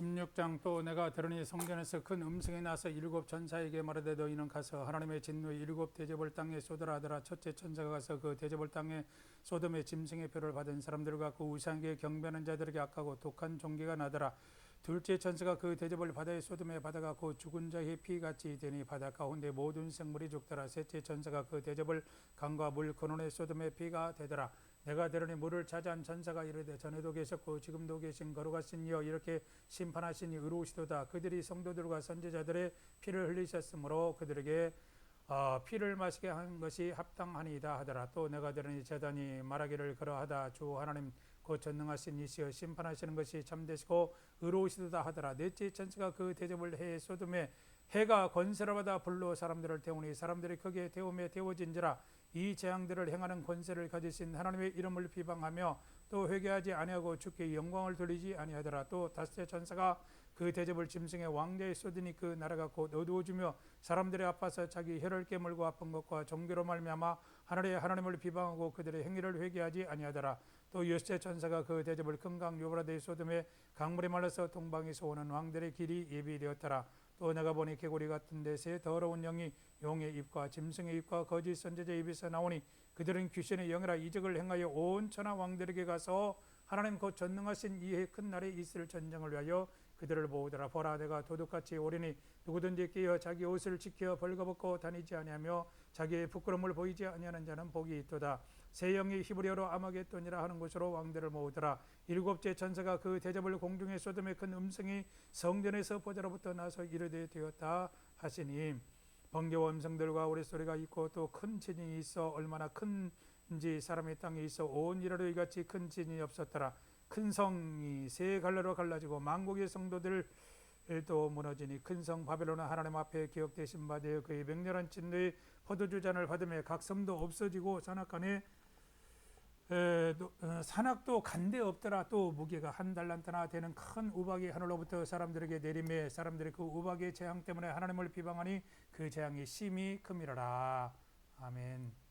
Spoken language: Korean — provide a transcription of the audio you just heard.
16장 또 내가 들으니 성전에서 큰 음성이 나서 일곱 천사에게 말하되 너희는 가서 하나님의 진노의 일곱 대접을 땅에 쏟으라 하더라. 첫째 천사가 가서 그 대접을 땅에 소돔의 짐승의 표를 받은 사람들과 그 우상에게 경배하는 자들에게 악하고 독한 종기가 나더라. 둘째 천사가 그 대접을 바다에 소돔에 받아가고 죽은 자의 피같이 되니 바다 가운데 모든 생물이 죽더라. 셋째 천사가 그 대접을 강과 물 근원의 소돔의 피가 되더라 내가 들으니 물을 차지한 천사가 이르되 전에도 계셨고 지금도 계신 거룩하신 이여 이렇게 심판하시니 의로우시도다. 그들이 성도들과 선지자들의 피를 흘리셨으므로 그들에게 어, 피를 마시게 한 것이 합당하니이다 하더라. 또 내가 들으니 재단이 말하기를 그러하다. 주 하나님 곧 전능하신 이시여 심판하시는 것이 참되시고 의로우시도다 하더라. 넷째 천사가 그 대접을 해 소돔에 해가 권세를 받아 불로 사람들을 태우니 사람들이 크게 태움에 태워진지라 이 재앙들을 행하는 권세를 가지신 하나님의 이름을 비방하며 또 회개하지 아니하고 주께 영광을 돌리지 아니하더라. 또 다섯째 천사가 그 대접을 짐승의 왕자에 쏟으니 그 나라가 곧 어두워지며 사람들의 아파서 자기 혀를 깨물고 아픈 것과 종교로 말미암아 하늘의 하나님을 비방하고 그들의 행위를 회개하지 아니하더라. 또 여섯째 천사가 그 대접을 금강 유브라데의 소돔에 강물이 말라서 동방에서 오는 왕들의 길이 예비되었더라 또 내가 보니 개구리 같은 데서 더러운 영이 용의 입과 짐승의 입과 거짓 선지자의 입에서 나오니 그들은 귀신의 영이라 이적을 행하여 온 천하 왕들에게 가서 하나님 곧 전능하신 이해 큰 날에 있을 전쟁을 위하여 그들을 모으더라. 보라 내가 도둑같이 오리니 누구든지 깨어 자기 옷을 지켜 벌거벗고 다니지 아니하며 자기의 부끄러움을 보이지 아니하는 자는 복이 있도다. 새 영이 히브리어로 아마겟돈이라 하는 곳으로 왕들을 모으더라. 일곱째 천사가 그 대접을 공중에 쏟음에 큰 음성이 성전에서 보좌로부터 나서 이르되 되었다 하시니. 번개와 음성들과 우레소리가 있고 또큰 지진이 있어 얼마나 큰 지 사람의 땅에 있어 온 이라로 이같이 큰 지진이 없었더라. 큰 성이 세 갈래로 갈라지고 만국의 성도들 또 무너지니 큰 성 바벨론은 하나님 앞에 기억되신 바 되어 그의 맹렬한 진노의 포도주 잔을 받으며 각 섬도 없어지고 산악간에 어, 산악도 간데 없더라. 또 무게가 한 달란트나 되는 큰 우박이 하늘로부터 사람들에게 내림에 사람들이 그 우박의 재앙 때문에 하나님을 비방하니 그 재앙이 심히 큼이라라. 아멘